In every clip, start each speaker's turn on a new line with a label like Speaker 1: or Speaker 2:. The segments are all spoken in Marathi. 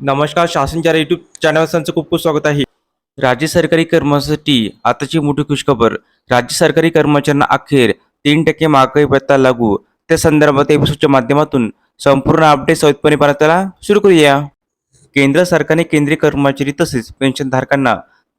Speaker 1: नमस्कार शासनच्या युट्यूब चॅनल त्यांचं खूप खूप स्वागत आहे. राज्य सरकारी कर्मचाऱ्यांसाठी आताची मोठी खुशखबर. राज्य सरकारी कर्मचाऱ्यांना अखेर तीन टक्के महागाई भत्ता लागू. त्या संदर्भात एपिसोडच्या माध्यमातून संपूर्ण अपडेट सवितपणे पाहण्याला सुरू करूया. केंद्र सरकारने केंद्रीय कर्मचारी तसेच पेन्शनधारकांना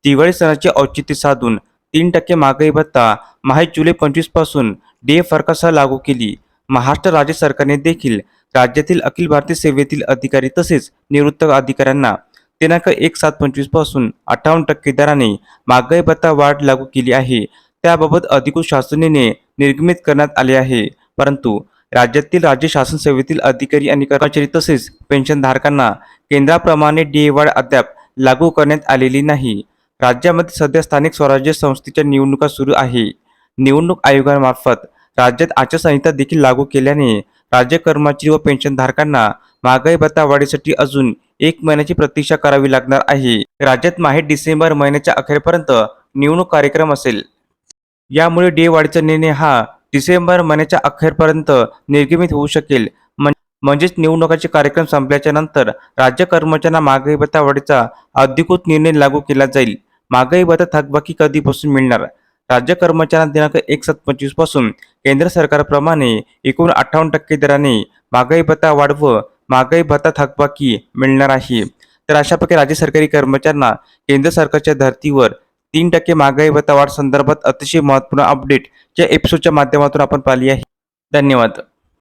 Speaker 1: दिवाळी सणाचे औचित्य साधून तीन टक्के महागाई भत्ता माहीत जुलै पंचवीसपासून डे फरकासह लागू केली. महाराष्ट्र राज्य सरकारने देखील राज्यातील अखिल भारतीय सेवेतील अधिकारी तसेच निवृत्त अधिकाऱ्यांना दिनांक एक सात पंचवीसपासून अठ्ठावन्न टक्के दराने महागाई भत्ता वाढ लागू केली आहे. त्याबाबत अधिकृत शासनाने निर्गमित करण्यात आले आहे. परंतु राज्यातील राज्य शासन सेवेतील अधिकारी आणि कर्मचारी तसेच पेन्शनधारकांना केंद्राप्रमाणे डीए वाढ अद्याप लागू करण्यात आलेली नाही. राज्यामध्ये सध्या स्थानिक स्वराज्य संस्थेच्या निवडणुका सुरू आहे. निवडणूक आयोगामार्फत राज्यात आचारसंहिता देखील लागू केल्याने राज्य कर्मचारी व पेन्शनधारकांना महागाई भत्ता वाढीसाठी अजून एक महिन्याची प्रतीक्षा करावी लागणार आहे. राज्यात माहे डिसेंबर महिन्याच्या अखेरपर्यंत निवडणूक कार्यक्रम असेल. यामुळे डे वाढीचा निर्णय हा डिसेंबर महिन्याच्या अखेरपर्यंत निर्गमित होऊ शकेल. म्हणजेच निवडणुकाचे कार्यक्रम संपल्याच्या नंतर राज्य कर्मचाऱ्यांना महागाई भत्ता वाढीचा अधिकृत निर्णय लागू केला जाईल. महागाई भत्ता थकबाकी कधीपासून मिळणार? राज्य कर्मचाऱ्यांना दिनांक एक सात पंचवीसपासून केंद्र सरकारप्रमाणे एकूण अठ्ठावन्न टक्के दराने महागाई भत्ता वाढ व महागाई भत्ता थकबाकी मिळणार आहे. तर अशा प्रकारे राज्य सरकारी कर्मचाऱ्यांना केंद्र सरकारच्या धर्तीवर तीन टक्के महागाई भत्ता वाढ संदर्भात अतिशय महत्त्वपूर्ण अपडेट या एपिसोडच्या माध्यमातून आपण पाहिली आहे. धन्यवाद.